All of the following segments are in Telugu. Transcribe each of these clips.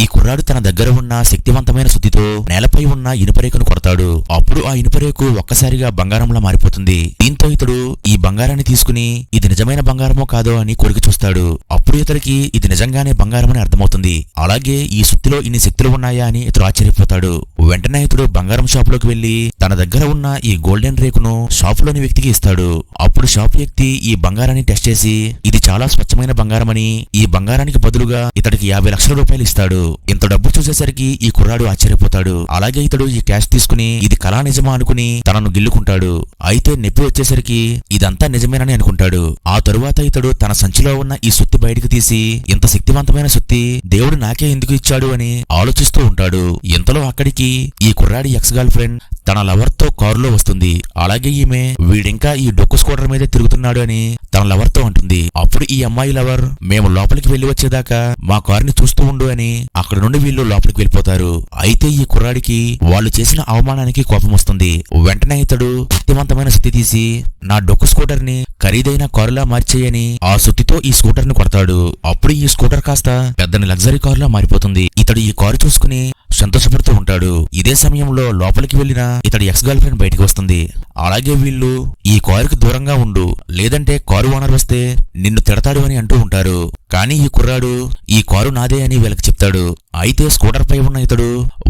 ఈ కుర్రాడు తన దగ్గర ఉన్న శక్తివంతమైన సుత్తితో నేలపై ఉన్న ఇనుపరేకును కొడతాడు. అప్పుడు ఆ ఇనుపరేకు ఒక్కసారిగా బంగారంలా మారిపోతుంది. దీంతో ఇతడు ఈ బంగారాన్ని తీసుకుని ఇది నిజమైన బంగారమో కాదో అని కొరికి చూస్తాడు. అప్పుడు ఇతడికి ఇది నిజంగానే బంగారమని అర్థమవుతుంది. అలాగే ఈ సుత్తిలో ఇన్ని శక్తులు ఉన్నాయా అని ఇతడు ఆశ్చర్యపోతాడు. వెంటనే ఇతడు బంగారం షాపులోకి వెళ్ళి తన దగ్గర ఉన్న ఈ గోల్డెన్ రేకును షాపులోని వ్యక్తికి ఇస్తాడు. అప్పుడు షాప్ వ్యక్తి ఈ బంగారాన్ని టెస్ట్ చేసి ఇది చాలా స్వచ్ఛమైన బంగారమని ఈ బంగారానికి బదులుగా ఇతడికి యాభై లక్షల రూపాయలు ఇస్తాడు. ఇంత డబ్బు చూసేసరికి ఈ కుర్రాడు ఆశ్చర్యపోతాడు. అలాగే ఇతడు ఈ క్యాష్ తీసుకుని ఇది కళా నిజమా అనుకుని తనను గిల్లుకుంటాడు. అయితే నొప్పి వచ్చేసరికి ఇదంతా నిజమేనని అనుకుంటాడు. ఆ తరువాత ఇతడు తన సంచిలో ఉన్న ఈ సుత్తి బయటకు తీసి ఇంత శక్తివంతమైన సుత్తి దేవుడు నాకే ఎందుకు ఇచ్చాడు? అని ఆలోచిస్తూ ఉంటాడు. ఇంతలో అక్కడికి ఈ కుర్రాడి ఎక్స్ గర్ల్ ఫ్రెండ్ తన లవర్తో కారులో వస్తుంది. అలాగే ఈమె వీడింకా ఈ డొక్కు స్కూటర్ మీద తిరుగుతున్నాడు అని తన లవర్తో అంటుంది. అప్పుడు ఈ అమ్మాయి లవర్ మేము లోపలికి వెళ్ళి వచ్చేదాకా మా కారుని చూస్తూ ఉండు అని అక్కడ నుండి వీళ్ళు లోపలికి వెళ్ళిపోతారు. అయితే ఈ కుర్రాడికి వాళ్ళు చేసిన అవమానానికి కోపం వస్తుంది. వెంటనే ఇతడు శక్తివంతమైన స్థితి తీసి నా డొక్కు స్కూటర్ని ఖరీదైన కారులా మార్చేయని ఆ సుత్తితో ఈ స్కూటర్ని కొడతాడు. అప్పుడు ఈ స్కూటర్ కాస్త పెద్దని లగ్జరీ కారులా మారిపోతుంది. ఇతడు ఈ కారు చూసుకుని సంతోషపడుతూ ఉంటాడు. ఇదే సమయంలో లోపలికి వెళ్ళిన ఇతడి ఎక్స్ గర్ల్ ఫ్రెండ్ బయటికి వస్తుంది. అలాగే వీళ్ళు ఈ కారుకి దూరంగా ఉండు లేదంటే కారు ఓనర్ వస్తే నిన్ను తిడతాడు అని అంటూ ఉంటారు. కానీ ఈ కుర్రాడు ఈ కారు నాదే అని వీళ్ళకి చెప్తాడు. అయితే స్కూటర్ పై ఉన్న ఇతడు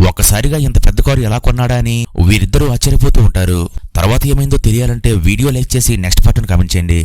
ఒక్కసారిగా ఇంత పెద్ద కారు ఎలా కొన్నాడా? అని వీరిద్దరూ ఆశ్చర్యపోతూ ఉంటారు. తర్వాత ఏమైందో తెలియాలంటే వీడియో లైక్ చేసి నెక్స్ట్ పార్ట్ని కామెంట్ చేయండి.